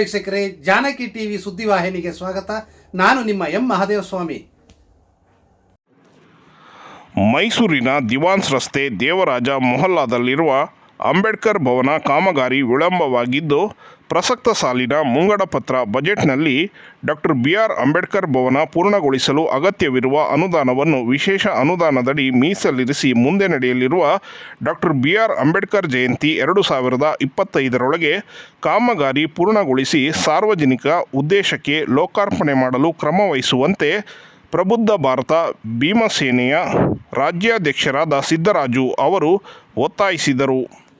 ವೀಕ್ಷಕರೇ, ಜಾನಕಿ ಟಿವಿ ಸುದ್ದಿವಾಹಿನಿಗೆ ಸ್ವಾಗತ. ನಾನು ನಿಮ್ಮ ಎಂ ಮಹಾದೇವ ಸ್ವಾಮಿ ಮೈಸೂರಿನ ದಿವಾನ್ಸ್ ರಸ್ತೆ ದೇವರಾಜ ಮೊಹಲ್ಲಾದಲ್ಲಿರುವ ಅಂಬೇಡ್ಕರ್ ಭವನ ಕಾಮಗಾರಿ ವಿಳಂಬವಾಗಿದ್ದು ಪ್ರಸಕ್ತ ಸಾಲಿನ ಮುಂಗಡ ಪತ್ರ ಬಜೆಟ್ನಲ್ಲಿ doctor B R Ambedkar Bhavan ಪೂರ್ಣಗೊಳಿಸಲು ಅಗತ್ಯವಿರುವ ಅನುದಾನವನ್ನು ವಿಶೇಷ ಅನುದಾನದಡಿ ಮೀಸಲಿರಿಸಿ ಮುಂದೆ ನಡೆಯಲಿರುವ doctor B R Ambedkar Jayanti ಎರಡು ಸಾವಿರದ ಇಪ್ಪತ್ತೈದರೊಳಗೆ ಕಾಮಗಾರಿ ಪೂರ್ಣಗೊಳಿಸಿ ಸಾರ್ವಜನಿಕ ಉದ್ದೇಶಕ್ಕೆ ಲೋಕಾರ್ಪಣೆ ಮಾಡಲು ಕ್ರಮ ವಹಿಸುವಂತೆ ಪ್ರಬುದ್ಧ ಭಾರತ ಭೀಮಸೇನೆಯ ರಾಜ್ಯಾಧ್ಯಕ್ಷರಾದ ಸಿದ್ದರಾಜು ಅವರು ಒತ್ತಾಯಿಸಿದರು.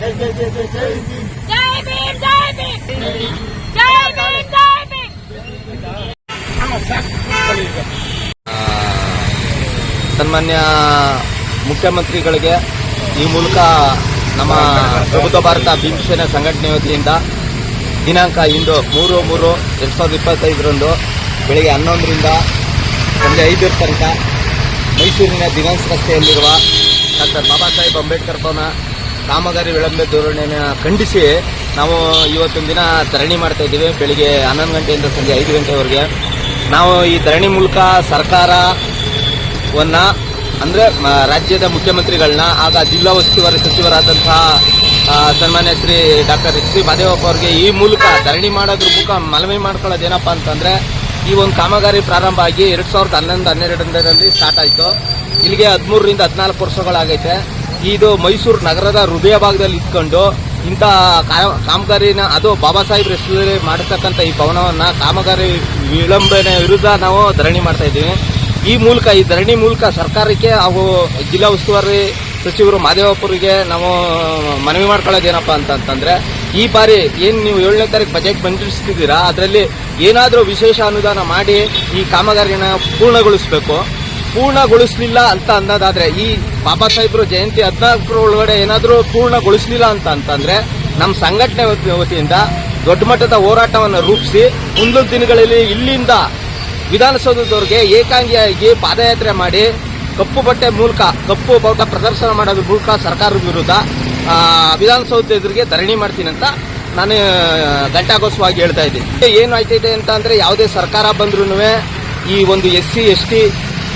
ಜೈ ಸನ್ಮಾನ್ಯ ಮುಖ್ಯಮಂತ್ರಿಗಳಿಗೆ ಈ ಮೂಲಕ ನಮ್ಮ ಪ್ರಭುತ್ವ ಭಾರತ ಭೀಮಸೇನೆ ಸಂಘಟನೆ ವತಿಯಿಂದ ದಿನಾಂಕ ಇಂದು ಮೂರು ಮೂರು ಎರಡು ಸಾವಿರದ ಇಪ್ಪತ್ತೈದರಂದು ಬೆಳಿಗ್ಗೆ ಹನ್ನೊಂದರಿಂದ ಸಂಜೆ ಐದರ ತನಕ ಮೈಸೂರಿನ ದಿನಾಂಕ ರಸ್ತೆಯಲ್ಲಿರುವ ಡಾಕ್ಟರ್ ಬಾಬಾ ಸಾಹೇಬ್ ಅಂಬೇಡ್ಕರ್ ಭವನ ಕಾಮಗಾರಿ ವಿಳಂಬ ಧೋರಣೆಯನ್ನು ಖಂಡಿಸಿ ನಾವು ಇವತ್ತೊಂದು ದಿನ ಧರಣಿ ಮಾಡ್ತಾ ಇದ್ದೀವಿ. ಬೆಳಿಗ್ಗೆ ಹನ್ನೊಂದು ಗಂಟೆಯಿಂದ ಸಂಜೆ ಐದು ಗಂಟೆವರೆಗೆ. ನಾವು ಈ ಧರಣಿ ಮೂಲಕ ಸರ್ಕಾರವನ್ನು ಅಂದರೆ ರಾಜ್ಯದ ಮುಖ್ಯಮಂತ್ರಿಗಳನ್ನ, ಆಗ ಜಿಲ್ಲಾ ಉಸ್ತುವಾರಿ ಸಚಿವರಾದಂತಹ ಸನ್ಮಾನ್ಯ Shri doctor H D Mahadevappa ಅವರಿಗೆ ಈ ಮೂಲಕ ಧರಣಿ ಮಾಡೋದ್ರ ಮೂಲಕ ಮನವಿ ಮಾಡ್ಕೊಳ್ಳೋದು ಏನಪ್ಪ ಅಂತಂದರೆ, ಈ ಒಂದು ಕಾಮಗಾರಿ ಪ್ರಾರಂಭ ಆಗಿ ಎರಡು ಸಾವಿರದ ಹನ್ನೊಂದು ಹನ್ನೆರಡರಲ್ಲಿ ಸ್ಟಾರ್ಟ್ ಆಯಿತು. ಇಲ್ಲಿಗೆ ಹದಿಮೂರರಿಂದ ಹದಿನಾಲ್ಕು ವರ್ಷಗಳಾಗೈತೆ. ಇದು ಮೈಸೂರು ನಗರದ ಹೃದಯ ಭಾಗದಲ್ಲಿ ಇದ್ಕೊಂಡು ಇಂಥ ಕಾಮಗಾರಿನ ಅದು ಬಾಬಾ ಸಾಹೇಬ್ ಹೆಸರಲ್ಲಿ ಮಾಡತಕ್ಕಂಥ ಈ ಭವನವನ್ನು ಕಾಮಗಾರಿ ವಿಳಂಬನೆ ವಿರುದ್ಧ ನಾವು ಧರಣಿ ಮಾಡ್ತಾ ಇದ್ದೀವಿ. ಈ ಮೂಲಕ ಈ ಧರಣಿ ಮೂಲಕ ಸರ್ಕಾರಕ್ಕೆ ಹಾಗೂ ಜಿಲ್ಲಾ ಉಸ್ತುವಾರಿ ಸಚಿವರು ಮಾದೇವಪುರಿಗೆ ನಾವು ಮನವಿ ಮಾಡ್ಕೊಳ್ಳೋದೇನಪ್ಪ ಅಂತಂತಂದರೆ ಈ ಬಾರಿ ಏನು ನೀವು ಏಳನೇ ತಾರೀಕು ಬಜೆಟ್ ಮಂಡಿಸ್ತಿದ್ದೀರಾ, ಅದರಲ್ಲಿ ಏನಾದರೂ ವಿಶೇಷ ಅನುದಾನ ಮಾಡಿ ಈ ಕಾಮಗಾರಿನ ಪೂರ್ಣಗೊಳಿಸಬೇಕು. ಪೂರ್ಣಗೊಳಿಸಲಿಲ್ಲ ಅಂತ ಅನ್ನೋದಾದರೆ ಈ ಬಾಬಾ ಸಾಹೇಬ್ರು ಜಯಂತಿ ಹದಿನಾಲ್ಕರ ಒಳಗಡೆ ಏನಾದರೂ ಪೂರ್ಣಗೊಳಿಸಲಿಲ್ಲ ಅಂತ ಅಂತಂದ್ರೆ ನಮ್ಮ ಸಂಘಟನೆ ವತಿ- ವತಿಯಿಂದ ದೊಡ್ಡ ಮಟ್ಟದ ಹೋರಾಟವನ್ನು ರೂಪಿಸಿ, ಮುಂದಿನ ದಿನಗಳಲ್ಲಿ ಇಲ್ಲಿಂದ ವಿಧಾನಸೌಧದವ್ರಿಗೆ ಏಕಾಂಗಿಯಾಗಿ ಪಾದಯಾತ್ರೆ ಮಾಡಿ, ಕಪ್ಪು ಬಟ್ಟೆ ಮೂಲಕ, ಕಪ್ಪು ಬಾವುಟ ಪ್ರದರ್ಶನ ಮಾಡೋದ್ರ ಮೂಲಕ ಸರ್ಕಾರದ ವಿರುದ್ಧ ವಿಧಾನಸೌಧ ಎದುರಿಗೆ ಧರಣಿ ಮಾಡ್ತೀನಿ ಅಂತ ನಾನು ಗಂಟಾಗೋಸ್ವಾಗಿ ಹೇಳ್ತಾ ಇದ್ದೀನಿ. ಏನು ಆಯ್ತಿದೆ ಅಂತ ಅಂದರೆ, ಯಾವುದೇ ಸರ್ಕಾರ ಬಂದ್ರೂ ಈ ಒಂದು S C S T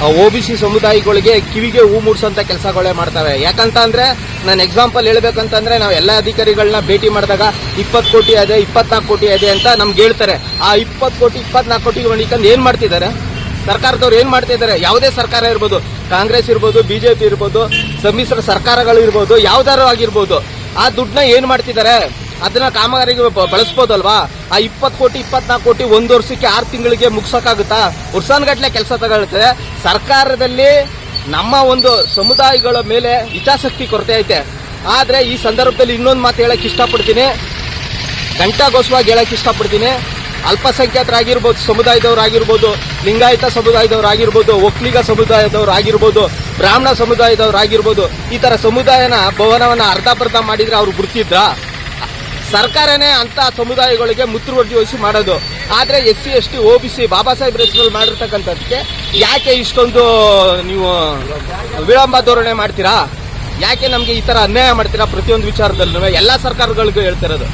O B C ಸಮುದಾಯಗಳಿಗೆ ಕಿವಿಗೆ ಹೂ ಮೂಡಿಸೋಂಥ ಕೆಲಸಗಳೇ ಮಾಡ್ತವೆ. ಯಾಕಂತ ಅಂದ್ರೆ ನಾನು ಎಕ್ಸಾಂಪಲ್ ಹೇಳ್ಬೇಕಂತಂದ್ರೆ ನಾವು ಎಲ್ಲ ಅಧಿಕಾರಿಗಳನ್ನ ಭೇಟಿ ಮಾಡಿದಾಗ ಇಪ್ಪತ್ತು ಕೋಟಿ ಅದೇ, ಇಪ್ಪತ್ನಾಲ್ಕು ಕೋಟಿ ಇದೆ ಅಂತ ನಮ್ಗೆ ಹೇಳ್ತಾರೆ. ಆ ಇಪ್ಪತ್ತು ಕೋಟಿ, ಇಪ್ಪತ್ನಾಲ್ಕು ಕೋಟಿ ಹೊಂದಿಕೊಂಡು ಏನ್ ಮಾಡ್ತಿದ್ದಾರೆ? ಸರ್ಕಾರದವ್ರು ಏನ್ ಮಾಡ್ತಿದ್ದಾರೆ? ಯಾವುದೇ ಸರ್ಕಾರ ಇರ್ಬೋದು, ಕಾಂಗ್ರೆಸ್ ಇರ್ಬೋದು ಬಿಜೆಪಿ ಇರ್ಬೋದು, ಸಮ್ಮಿಶ್ರ ಸರ್ಕಾರಗಳು ಇರ್ಬೋದು, ಯಾವ್ದಾರು ಆಗಿರ್ಬೋದು, ಆ ದುಡ್ಡನ್ನ ಏನ್ ಮಾಡ್ತಿದ್ದಾರೆ? ಅದನ್ನ ಕಾಮಗಾರಿಗೆ ಬಳಸ್ಬೋದಲ್ವಾ? ಆ ಇಪ್ಪತ್ತು ಕೋಟಿ, ಇಪ್ಪತ್ನಾಲ್ಕು ಕೋಟಿ ಒಂದು ವರ್ಷಕ್ಕೆ ಆರು ತಿಂಗಳಿಗೆ ಮುಗ್ಸೋಕ್ಕಾಗುತ್ತಾ? ವರ್ಷಾನ್ಗಟ್ಲೆ ಕೆಲಸ ತಗೊಳ್ತದೆ ಸರ್ಕಾರದಲ್ಲಿ ನಮ್ಮ ಒಂದು ಸಮುದಾಯಗಳ ಮೇಲೆ ಹಿತಾಸಕ್ತಿ ಕೊರತೆ ಐತೆ. ಆದರೆ ಈ ಸಂದರ್ಭದಲ್ಲಿ ಇನ್ನೊಂದು ಮಾತು ಹೇಳಕ್ಕೆ ಇಷ್ಟಪಡ್ತೀನಿ. ಘಂಟಾಘೋಷವಾಗಿ ಹೇಳಕ್ಕೆ ಇಷ್ಟಪಡ್ತೀನಿ. ಅಲ್ಪಸಂಖ್ಯಾತರಾಗಿರ್ಬೋದು, ಸಮುದಾಯದವರಾಗಿರ್ಬೋದು, ಲಿಂಗಾಯತ ಸಮುದಾಯದವರಾಗಿರ್ಬೋದು, ಒಕ್ಕಲಿಗ ಸಮುದಾಯದವರಾಗಿರ್ಬೋದು, ಬ್ರಾಹ್ಮಣ ಸಮುದಾಯದವರಾಗಿರ್ಬೋದು, ಈ ಥರ ಸಮುದಾಯನ ಭವನವನ್ನು ಅರ್ಧಪರ್ಧ ಮಾಡಿದರೆ ಅವ್ರು ಗುರ್ತಿದ್ರ? ಸರ್ಕಾರನೇ ಅಂತ ಸಮುದಾಯಗಳಿಗೆ ಮುತುವರ್ಜಿ ವಹಿಸಿ ಮಾಡೋದು. ಆದ್ರೆ S C, S T O B C, Baba Saheb ಹೆಸರಲ್ಲಿ ಮಾಡಿರ್ತಕ್ಕಂಥದ್ದಕ್ಕೆ ಯಾಕೆ ಇಷ್ಟೊಂದು ನೀವು ವಿಳಂಬ ಧೋರಣೆ ಮಾಡ್ತೀರಾ? ಯಾಕೆ ನಮಗೆ ಈ ತರ ಅನ್ಯಾಯ ಮಾಡ್ತೀರಾ ಪ್ರತಿಯೊಂದು ವಿಚಾರದಲ್ಲೂ? ಎಲ್ಲ ಸರ್ಕಾರಗಳಿಗೂ ಹೇಳ್ತಿರೋದು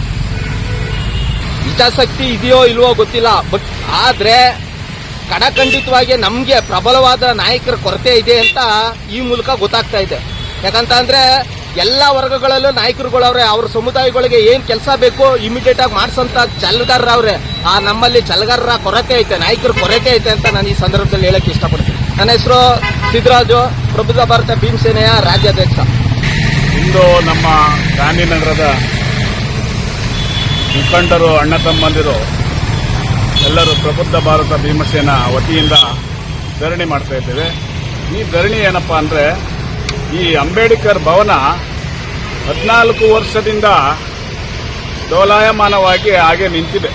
ಹಿತಾಸಕ್ತಿ ಇದೆಯೋ ಇಲ್ವೋ ಗೊತ್ತಿಲ್ಲ. ಬಟ್ ಆದ್ರೆ ಕಡಖಂಡಿತವಾಗಿ ನಮಗೆ ಪ್ರಬಲವಾದ ನಾಯಕರ ಕೊರತೆ ಇದೆ ಅಂತ ಈ ಮೂಲಕ ಗೊತ್ತಾಗ್ತಾ ಇದೆ. ಯಾಕಂತ ಅಂದ್ರೆ ಎಲ್ಲ ವರ್ಗಗಳಲ್ಲೂ ನಾಯಕರುಗಳವ್ರೆ, ಅವ್ರ ಸಮುದಾಯಗಳಿಗೆ ಏನ್ ಕೆಲಸ ಬೇಕು ಇಮಿಡಿಯೇಟ್ ಆಗಿ ಮಾಡ್ಸಂತ ಚಲಗಾರರವ್ರೆ ಆ ನಮ್ಮಲ್ಲಿ ಚಲಗಾರರ ಕೊರತೆ ಐತೆ, ನಾಯಕರ ಕೊರತೆ ಐತೆ ಅಂತ ನಾನು ಈ ಸಂದರ್ಭದಲ್ಲಿ ಹೇಳಕ್ ಇಷ್ಟಪಡ್ತೀನಿ. ನನ್ನ ಹೆಸರು ಸಿದ್ದರಾಜು ಪ್ರಬುದ್ಧ ಭಾರತ ಭೀಮಸೇನೆಯ ರಾಜ್ಯಾಧ್ಯಕ್ಷ. ಇಂದು ನಮ್ಮ ಗಾಂಧಿನಗರದ ಮುಖಂಡರು, ಅಣ್ಣ ತಮ್ಮಂದಿರು, ಎಲ್ಲರೂ ಪ್ರಬುದ್ಧ ಭಾರತ ಭೀಮಸೇನ ವತಿಯಿಂದ ಧರಣಿ ಮಾಡ್ತಾ ಇದ್ದೇವೆ. ಈ ಧರಣಿ ಏನಪ್ಪಾ ಅಂದರೆ ಈ ಅಂಬೇಡ್ಕರ್ ಭವನ ಹದಿನಾಲ್ಕು ವರ್ಷದಿಂದ ಡೋಲಾಯಮಾನವಾಗಿ ಹಾಗೆ ನಿಂತಿದೆ.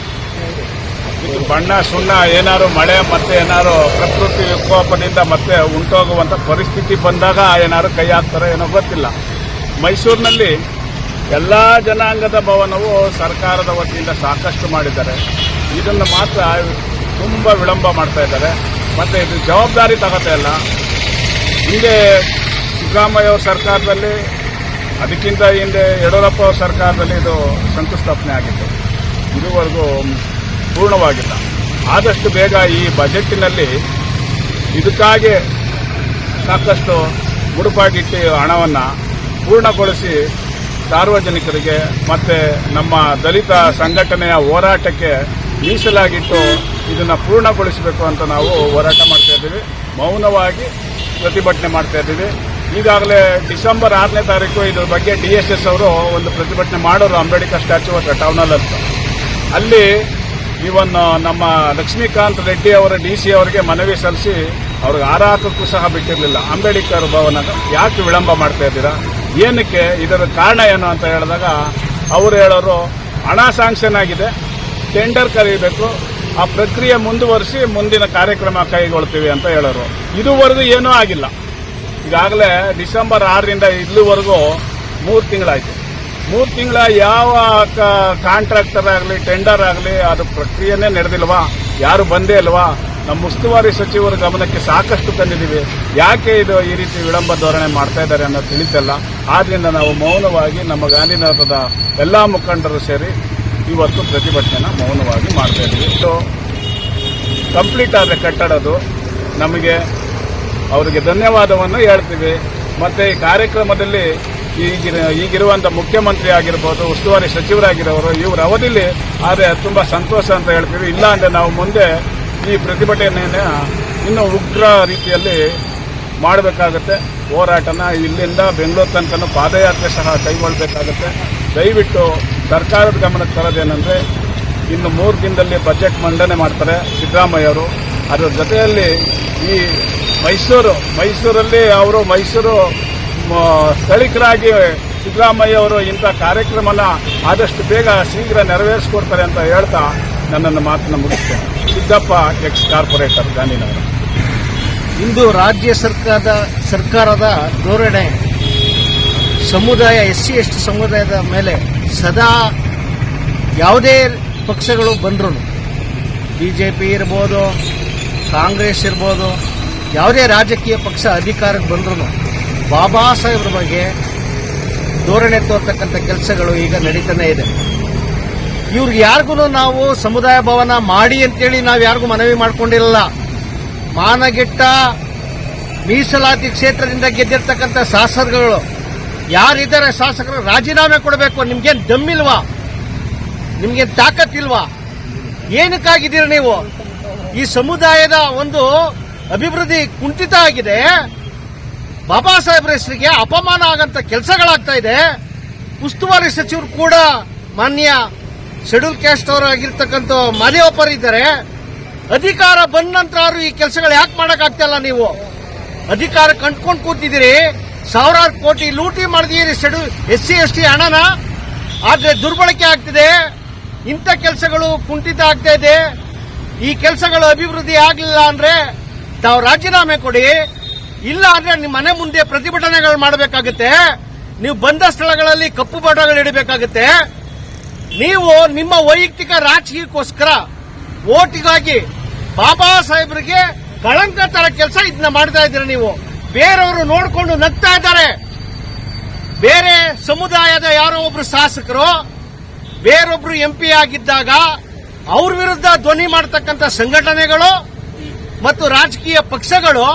ಇದು ಬಣ್ಣ ಸುಣ್ಣ ಏನಾದ್ರು ಮಳೆ ಮತ್ತೆ ಏನಾದ್ರು ಪ್ರಕೃತಿ ವಿಕೋಪದಿಂದ ಮತ್ತೆ ಉಂಟೋಗುವಂಥ ಪರಿಸ್ಥಿತಿ ಬಂದಾಗ ಏನಾದ್ರು ಕೈ ಹಾಕ್ತಾರೋ ಏನೋ ಗೊತ್ತಿಲ್ಲ. ಮೈಸೂರಿನಲ್ಲಿ ಎಲ್ಲ ಜನಾಂಗದ ಭವನವು ಸರ್ಕಾರದ ವತಿಯಿಂದ ಸಾಕಷ್ಟು ಮಾಡಿದ್ದಾರೆ. ಇದನ್ನು ಮಾತ್ರ ತುಂಬ ವಿಳಂಬ ಮಾಡ್ತಾ ಇದ್ದಾರೆ. ಮತ್ತು ಇದು ಜವಾಬ್ದಾರಿ ತಗೋತಾ ಇಲ್ಲ. ಹಿಂದೆ ಸಿದ್ದರಾಮಯ್ಯ ಸರ್ಕಾರದಲ್ಲಿ, ಅದಕ್ಕಿಂತ ಹಿಂದೆ ಯಡಿಯೂರಪ್ಪ ಸರ್ಕಾರದಲ್ಲಿ ಇದು ಶಂಕುಸ್ಥಾಪನೆ ಆಗಿತ್ತು. ಇದುವರೆಗೂ ಪೂರ್ಣವಾಗಿಲ್ಲ. ಆದಷ್ಟು ಬೇಗ ಈ ಬಜೆಟ್ನಲ್ಲಿ ಇದಕ್ಕಾಗಿ ಸಾಕಷ್ಟು ಮುಡುಪಾಗಿಟ್ಟು ಹಣವನ್ನು ಪೂರ್ಣಗೊಳಿಸಿ ಸಾರ್ವಜನಿಕರಿಗೆ ಮತ್ತು ನಮ್ಮ ದಲಿತ ಸಂಘಟನೆಯ ಹೋರಾಟಕ್ಕೆ ಮೀಸಲಾಗಿಟ್ಟು ಇದನ್ನು ಪೂರ್ಣಗೊಳಿಸಬೇಕು ಅಂತ ನಾವು ಹೋರಾಟ ಮಾಡ್ತಾ ಇದ್ದೀವಿ. ಮೌನವಾಗಿ ಪ್ರತಿಭಟನೆ ಮಾಡ್ತಾ ಇದ್ದೀವಿ. ಈಗಾಗಲೇ ಡಿಸೆಂಬರ್ ಆರನೇ ತಾರೀಕು ಇದ್ರ ಬಗ್ಗೆ ಡಿ ಎಸ್ ಎಸ್ ಅವರು ಒಂದು ಪ್ರತಿಭಟನೆ ಮಾಡೋರು ಅಂಬೇಡ್ಕರ್ ಸ್ಟ್ಯಾಚ್ಯೂ ಹತ್ರ ಟೌನಲ್ಲಿ ಅಂತ. ಅಲ್ಲಿ ಇವನ್ನು ನಮ್ಮ ಲಕ್ಷ್ಮೀಕಾಂತ್ ರೆಡ್ಡಿ ಅವರ ಡಿ ಸಿ ಅವರಿಗೆ ಮನವಿ ಸಲ್ಲಿಸಿ ಅವ್ರಿಗೆ ಹಾರ ಸಹ ಬಿಟ್ಟಿರಲಿಲ್ಲ. ಅಂಬೇಡ್ಕರ್ ಭವನ, ಯಾಕೆ ವಿಳಂಬ ಮಾಡ್ತಾ ಇದ್ದೀರಾ? ಏನಕ್ಕೆ? ಇದರ ಕಾರಣ ಏನು ಅಂತ ಹೇಳಿದಾಗ, ಅವರು ಹೇಳೋರು, ಹಣ ಸ್ಯಾಂಕ್ಷನ್ ಆಗಿದೆ ಟೆಂಡರ್ ಕರೀಬೇಕು, ಆ ಪ್ರಕ್ರಿಯೆ ಮುಂದುವರಿಸಿ ಮುಂದಿನ ಕಾರ್ಯಕ್ರಮ ಕೈಗೊಳ್ತೀವಿ ಅಂತ ಹೇಳೋರು. ಇದುವರೆಗೂ ಏನೂ ಆಗಿಲ್ಲ. ಈಗಾಗಲೇ ಡಿಸೆಂಬರ್ ಆರರಿಂದ ಇಲ್ಲಿವರೆಗೂ ಮೂರು ತಿಂಗಳಾಯಿತು. ಮೂರು ತಿಂಗಳ ಯಾವ ಕಾಂಟ್ರಾಕ್ಟರ್ ಆಗಲಿ, ಟೆಂಡರ್ ಆಗಲಿ ಅದು ಪ್ರಕ್ರಿಯೆನೇ ನಡೆದಿಲ್ವಾ? ಯಾರು ಬಂದೇ ಇಲ್ವಾ? ನಮ್ಮ ಉಸ್ತುವಾರಿ ಸಚಿವರ ಗಮನಕ್ಕೆ ಸಾಕಷ್ಟು ತಂದಿದ್ದೀವಿ. ಯಾಕೆ ಇದು ಈ ರೀತಿ ವಿಳಂಬ ಧೋರಣೆ ಮಾಡ್ತಾ ಇದ್ದಾರೆ ಅನ್ನೋದು ತಿಳಿತಲ್ಲ. ಆದ್ದರಿಂದ ನಾವು ಮೌನವಾಗಿ ನಮ್ಮ ಗಾಂಧಿನಗರದ ಎಲ್ಲಾ ಮುಖಂಡರು ಸೇರಿ ಇವತ್ತು ಪ್ರತಿಭಟನೆ ಮೌನವಾಗಿ ಮಾಡ್ತಾ ಇದ್ದೀವಿ. ಸೊ ಕಂಪ್ಲೀಟ್ ಆದರೆ ಕಟ್ಟಡದು. ನಮಗೆ ಅವರಿಗೆ ಧನ್ಯವಾದವನ್ನು ಹೇಳ್ತೀವಿ. ಮತ್ತೆ ಈ ಕಾರ್ಯಕ್ರಮದಲ್ಲಿ ಈಗಿನ ಈಗಿರುವಂಥ ಮುಖ್ಯಮಂತ್ರಿ ಆಗಿರ್ಬೋದು, ಉಸ್ತುವಾರಿ ಸಚಿವರಾಗಿರೋರು, ಇವ್ರ ಅವಧಿಲಿ ಆದರೆ ತುಂಬ ಸಂತೋಷ ಅಂತ ಹೇಳ್ತೀವಿ. ಇಲ್ಲ ಅಂದರೆ ನಾವು ಮುಂದೆ ಈ ಪ್ರತಿಭಟನೆಯನ್ನು ಇನ್ನೂ ಉಗ್ರ ರೀತಿಯಲ್ಲಿ ಮಾಡಬೇಕಾಗತ್ತೆ. ಹೋರಾಟನ ಇಲ್ಲಿಂದ ಬೆಂಗಳೂರು ತನಕ ಪಾದಯಾತ್ರೆ ಸಹ ಕೈಗೊಳ್ಳಬೇಕಾಗತ್ತೆ. ದಯವಿಟ್ಟು ಸರ್ಕಾರದ ಗಮನಕ್ಕೆ ತರೋದೇನೆಂದರೆ ಇನ್ನು ಮೂರು ದಿನದಲ್ಲಿ ಬಜೆಟ್ ಮಂಡನೆ ಮಾಡ್ತಾರೆ ಸಿದ್ದರಾಮಯ್ಯ ಅವರು. ಅದರ ಜೊತೆಯಲ್ಲಿ ಈ ಮೈಸೂರು, ಮೈಸೂರಲ್ಲಿ ಅವರು ಮೈಸೂರು ಸ್ಥಳೀಕರಾಗಿ ಸಿದ್ದರಾಮಯ್ಯ ಅವರು ಇಂಥ ಕಾರ್ಯಕ್ರಮನ ಆದಷ್ಟು ಬೇಗ ಶೀಘ್ರ ನೆರವೇರಿಸ್ಕೊಡ್ತಾರೆ ಅಂತ ಹೇಳ್ತಾ ನನ್ನನ್ನು ಮಾತನ್ನು ಮುಗಿಸ್ತೇನೆ. Siddappa ex corporator Gandhinagar. ಇಂದು ರಾಜ್ಯ ಸರ್ಕಾರದ ಸರ್ಕಾರದ ಧೋರಣೆ. ಸಮುದಾಯ ಎಸ್ ಸಿ ಎಸ್ ಟಿ ಸಮುದಾಯದ ಮೇಲೆ ಸದಾ ಯಾವುದೇ ಪಕ್ಷಗಳು ಬಂದರೂ ಬಿ ಜೆ ಪಿ ಇರ್ಬೋದು, ಕಾಂಗ್ರೆಸ್ ಇರ್ಬೋದು ಯಾವುದೇ ರಾಜಕೀಯ ಪಕ್ಷ ಅಧಿಕಾರಕ್ಕೆ ಬಂದ್ರೂ ಬಾಬಾ ಸಾಹೇಬ್ರ ಬಗ್ಗೆ ಧೋರಣೆ ತೋರ್ತಕ್ಕಂಥ ಕೆಲಸಗಳು ಈಗ ನಡೀತಾನೆ ಇದೆ. ಇವ್ರಿಗೆ ಯಾರಿಗೂ ನಾವು ಸಮುದಾಯ ಭವನ ಮಾಡಿ ಅಂತೇಳಿ ನಾವು ಯಾರಿಗೂ ಮನವಿ ಮಾಡ್ಕೊಂಡಿರಲ್ಲ. ಮಾನಗೆಟ್ಟ ಮೀಸಲಾತಿ ಕ್ಷೇತ್ರದಿಂದ ಗೆದ್ದಿರ್ತಕ್ಕಂಥ ಶಾಸಕರುಗಳು. ಯಾರಿದ್ದಾರೆ ಶಾಸಕರು ರಾಜೀನಾಮೆ ಕೊಡಬೇಕು, ನಿಮ್ಗೇನು ದಮ್ಮಿಲ್ವಾ? ನಿಮ್ಗೇನು ತಾಕತ್ತಿಲ್ವಾ? ಏನಕ್ಕಾಗಿದ್ದೀರಿ ನೀವು? ಈ ಸಮುದಾಯದ ಒಂದು ಅಭಿವೃದ್ಧಿ ಕುಂಠಿತ ಆಗಿದೆ. ಬಾಬಾ ಸಾಹೇಬ್ರ ಹೆಸರಿಗೆ ಅಪಮಾನ ಆಗಂತ ಕೆಲಸಗಳಾಗ್ತಾ ಇದೆ. ಉಸ್ತುವಾರಿ ಸಚಿವರು ಕೂಡ ಮಾನ್ಯ ಶೆಡ್ಯೂಲ್ ಕ್ಯಾಸ್ಟ್ ಅವರಾಗಿರ್ತಕ್ಕಂಥ ಮಾದೇವಪ್ಪರ್ ಇದ್ದಾರೆ. ಅಧಿಕಾರ ಬಂದ ನಂತರ ಅವ್ರು ಈ ಕೆಲಸಗಳು ಯಾಕೆ ಮಾಡಕ್ಕಾಗ್ತಿಲ್ಲ ನೀವು? ಅಧಿಕಾರ ಕಂಡ್ಕೊಂಡು ಕೂತಿದ್ದೀರಿ. ಸಾವಿರಾರು ಕೋಟಿ ಲೂಟಿ ಮಾಡಿದೀರಿ schedule S C, S T ಹಣನ. ಆದ್ರೆ ದುರ್ಬಳಕೆ ಆಗ್ತಿದೆ. ಇಂಥ ಕೆಲಸಗಳು ಕುಂಠಿತ ಆಗ್ತಾ ಇದೆ. ಈ ಕೆಲಸಗಳು ಅಭಿವೃದ್ಧಿ ಆಗಲಿಲ್ಲ ಅಂದ್ರೆ ತಾವು ರಾಜೀನಾಮೆ ಕೊಡಿ. ಇಲ್ಲ ಅಂದ್ರೆ ನಿಮ್ಮ ಮನೆ ಮುಂದೆ ಪ್ರತಿಭಟನೆಗಳು ಮಾಡಬೇಕಾಗುತ್ತೆ. ನೀವು ಬಂದ ಸ್ಥಳಗಳಲ್ಲಿ ಕಪ್ಪು ಬಟಗಳು ಇಡಬೇಕಾಗುತ್ತೆ. ನೀವು ನಿಮ್ಮ ವೈಯಕ್ತಿಕ ರಾಜಕೀಯಕ್ಕೋಸ್ಕರ ಓಟಿಗಾಗಿ ಬಾಬಾ ಸಾಹೇಬರಿಗೆ ಕಳಂಕ ತರ ಕೆಲಸ ಇದನ್ನ ಮಾಡ್ತಾ ಇದ್ದೀರಾ ನೀವು. ಬೇರೆಯವರು ನೋಡಿಕೊಂಡು ನಗ್ತಾ ಇದ್ದಾರೆ. ಬೇರೆ ಸಮುದಾಯದ ಯಾರೋ ಒಬ್ರು ಶಾಸಕರು, ಬೇರೊಬ್ರು ಎಂಪಿ ಆಗಿದ್ದಾಗ ಅವ್ರ ವಿರುದ್ಧ ಧ್ವನಿ ಮಾಡತಕ್ಕಂಥ ಸಂಘಟನೆಗಳು ಮತ್ತು ರಾಜಕೀಯ ಪಕ್ಷಗಳು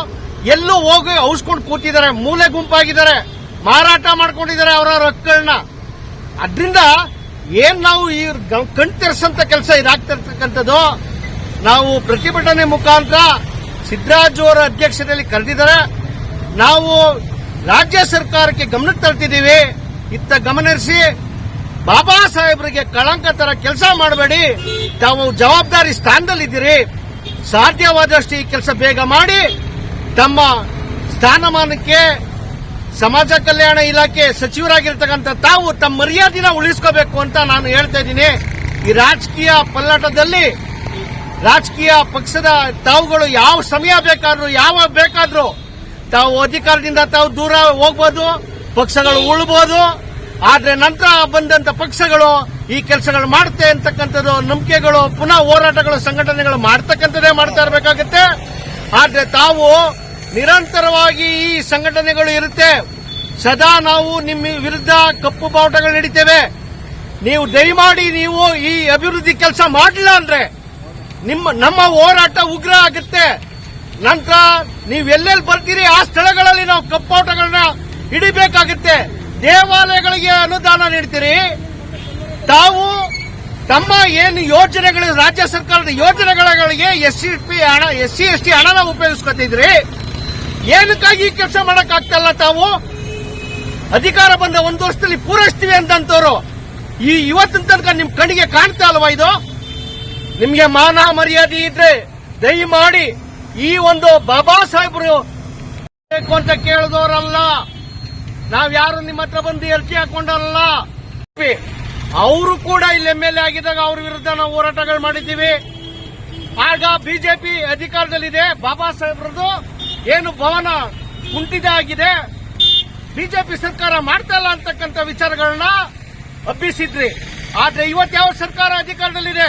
ಎಲ್ಲೂ ಹೋಗಿ ಔಸ್ಕೊಂಡು ಕೂತಿದ್ದಾರೆ, ಮೂಲೆ ಗುಂಪಾಗಿದ್ದಾರೆ, ಮಾರಾಟ ಮಾಡ್ಕೊಂಡಿದ್ದಾರೆ ಅವರ ಹಕ್ಕುಗಳನ್ನ ಅದರಿಂದ ಏನ್ ನಾವು ಈ ಗ- ಕಣ್ ತೆರೆಸಂತ ಕೆಲಸ ಇದಾಗ್ತಿರ್ತಕ್ಕಂಥದ್ದು ನಾವು ಪ್ರತಿಭಟನೆ ಮುಖಾಂತರ ಸಿದ್ದರಾಜು ಅವರ ಅಧ್ಯಕ್ಷತೆಯಲ್ಲಿ ಕರೆದಿದ್ದಾರೆ. ನಾವು ರಾಜ್ಯ ಸರ್ಕಾರಕ್ಕೆ ಗಮನಕ್ಕೆ ತರ್ತಿದ್ದೀವಿ. ಇತ್ತ ಗಮನಹರಿಸಿ ಬಾಬಾ ಸಾಹೇಬರಿಗೆ ಕಳಂಕ ತರ ಕೆಲಸ ಮಾಡಬೇಡಿ. ತಾವು ಜವಾಬ್ದಾರಿ ಸ್ಥಾನದಲ್ಲಿದ್ದೀರಿ. ಸಾಧ್ಯವಾದಷ್ಟು ಈ ಕೆಲಸ ಬೇಗ ಮಾಡಿ ತಮ್ಮ ಸ್ಥಾನಮಾನಕ್ಕೆ ಸಮಾಜ ಕಲ್ಯಾಣ ಇಲಾಖೆ ಸಚಿವರಾಗಿರ್ತಕ್ಕಂಥ ತಾವು ತಮ್ಮ ಮರ್ಯಾದಿನ ಉಳಿಸ್ಕೋಬೇಕು ಅಂತ ನಾನು ಹೇಳ್ತಾ ಇದ್ದೀನಿ. ಈ ರಾಜಕೀಯ ಪಲ್ಲಟದಲ್ಲಿ ರಾಜಕೀಯ ಪಕ್ಷದ ತಾವುಗಳು ಯಾವ ಸಮಯ ಬೇಕಾದ್ರೂ, ಯಾವ ಬೇಕಾದ್ರೂ ತಾವು ಅಧಿಕಾರದಿಂದ ತಾವು ದೂರ ಹೋಗ್ಬೋದು, ಪಕ್ಷಗಳು ಉಳ್ಬೋದು. ಆದ್ರೆ ನಂತರ ಬಂದಂತ ಪಕ್ಷಗಳು ಈ ಕೆಲಸಗಳು ಮಾಡುತ್ತೆ ಅಂತಕ್ಕಂಥದ್ದು ನಂಬಿಕೆಗಳು, ಪುನಃ ಹೋರಾಟಗಳು, ಸಂಘಟನೆಗಳು ಮಾಡ್ತಕ್ಕಂಥದ್ದೇ ಮಾಡ್ತಾ ಇರಬೇಕಾಗುತ್ತೆ. ಆದ್ರೆ ತಾವು ನಿರಂತರವಾಗಿ ಈ ಸಂಘಟನೆಗಳು ಇರುತ್ತೆ. ಸದಾ ನಾವು ನಿಮ್ಮ ವಿರುದ್ಧ ಕಪ್ಪು ಬಾವುಟಗಳು ಹಿಡಿತೇವೆ. ನೀವು ದಯಮಾಡಿ ನೀವು ಈ ಅಭಿವೃದ್ಧಿ ಕೆಲಸ ಮಾಡಲಿಲ್ಲ ಅಂದ್ರೆ ನಿಮ್ಮ, ನಮ್ಮ ಹೋರಾಟ ಉಗ್ರ ಆಗುತ್ತೆ. ನಂತರ ನೀವು ಎಲ್ಲೆಲ್ಲಿ ಬರ್ತೀರಿ, ಆ ಸ್ಥಳಗಳಲ್ಲಿ ನಾವು ಕಪ್ಪಾಟಗಳನ್ನ ಹಿಡಿಬೇಕಾಗುತ್ತೆ. ದೇವಾಲಯಗಳಿಗೆ ಅನುದಾನ ನೀಡ್ತೀರಿ. ತಾವು ತಮ್ಮ ಏನು ಯೋಜನೆಗಳು, ರಾಜ್ಯ ಸರ್ಕಾರದ ಯೋಜನೆಗಳಿಗೆ ಎಸ್ ಸಿ, ಪಿ, ಹಣ, ಎಸ್ ಸಿ, ಎಸ್ ಟಿ ಹಣನ ಉಪಯೋಗಿಸ್ಕೊತಿದ್ರಿ. ಏನಕ್ಕಾಗಿ ಕೆಲಸ ಮಾಡೋಕ್ಕಾಗ್ತಲ್ಲ ತಾವು? ಅಧಿಕಾರ ಬಂದ ಒಂದು ವರ್ಷದಲ್ಲಿ ಪೂರೈಸ್ತೀವಿ ಅಂತಂತವ್ರು ಈ ಇವತ್ತಿನ ತನಕ ನಿಮ್ ಕಣ್ಣಿಗೆ ಕಾಣ್ತಾ ಅಲ್ವಾ ಇದು? ನಿಮ್ಗೆ ಮಾನ ಮರ್ಯಾದೆ ಇದ್ರೆ ದಯಮಾಡಿ ಈ ಒಂದು ಬಾಬಾ ಸಾಹೇಬರು ಬೇಕು ಅಂತ ಕೇಳಿದವರಲ್ಲ ನಾವ್ ಯಾರು ನಿಮ್ಮ ಹತ್ರ ಬಂದು ಎಲ್ಚಿ ಹಾಕೊಂಡಲ್ಲ? ಅವರು ಕೂಡ ಇಲ್ಲಿ ಎಂ ಎಲ್ ಎ ಆಗಿದ್ದಾಗ ಅವ್ರ ವಿರುದ್ಧ ನಾವು ಹೋರಾಟಗಳು ಮಾಡಿದ್ದೀವಿ. ಆಗ ಬಿಜೆಪಿ ಅಧಿಕಾರದಲ್ಲಿದೆ. ಬಾಬಾ ಸಾಹೇಬ್ರದ್ದು ಏನು ಭವನ ಕುಂಠಿತ ಆಗಿದೆ. ಬಿಜೆಪಿ ಸರ್ಕಾರ ಮಾಡ್ತಾ ಇಲ್ಲ ಅಂತಕ್ಕಂಥ ವಿಚಾರಗಳನ್ನ ಹಬ್ಬಿಸಿದ್ರಿ. ಆದ್ರೆ ಇವತ್ತು ಯಾವ ಸರ್ಕಾರ ಅಧಿಕಾರದಲ್ಲಿದೆ?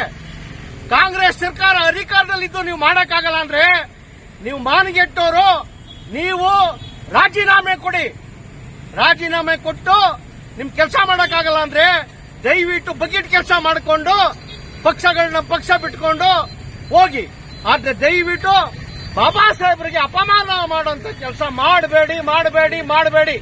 ಕಾಂಗ್ರೆಸ್ ಸರ್ಕಾರ ಅಧಿಕಾರದಲ್ಲಿದ್ದು ನೀವು ಮಾಡಕ್ಕಾಗಲ್ಲ ಅಂದ್ರೆ ನೀವು ಮಾನಗೆಟ್ಟವರು ನೀವು ರಾಜೀನಾಮೆ ಕೊಡಿ. ರಾಜೀನಾಮೆ ಕೊಟ್ಟು ನಿಮ್ ಕೆಲಸ ಮಾಡಕ್ಕಾಗಲ್ಲ ಅಂದ್ರೆ ದಯವಿಟ್ಟು ಬಕೆಟ್ ಕೆಲಸ ಮಾಡಿಕೊಂಡು ಪಕ್ಷಗಳನ್ನ ಪಕ್ಷ ಬಿಟ್ಕೊಂಡು ಹೋಗಿ. ಆದ್ರೆ ದಯವಿಟ್ಟು ಬಾಬಾ ಸಾಹೇಬರಿಗೆ ಅಪಮಾನ ಮಾಡುವಂತ ಕೆಲಸ ಮಾಡಬೇಡಿ ಮಾಡಬೇಡಿ ಮಾಡಬೇಡಿ.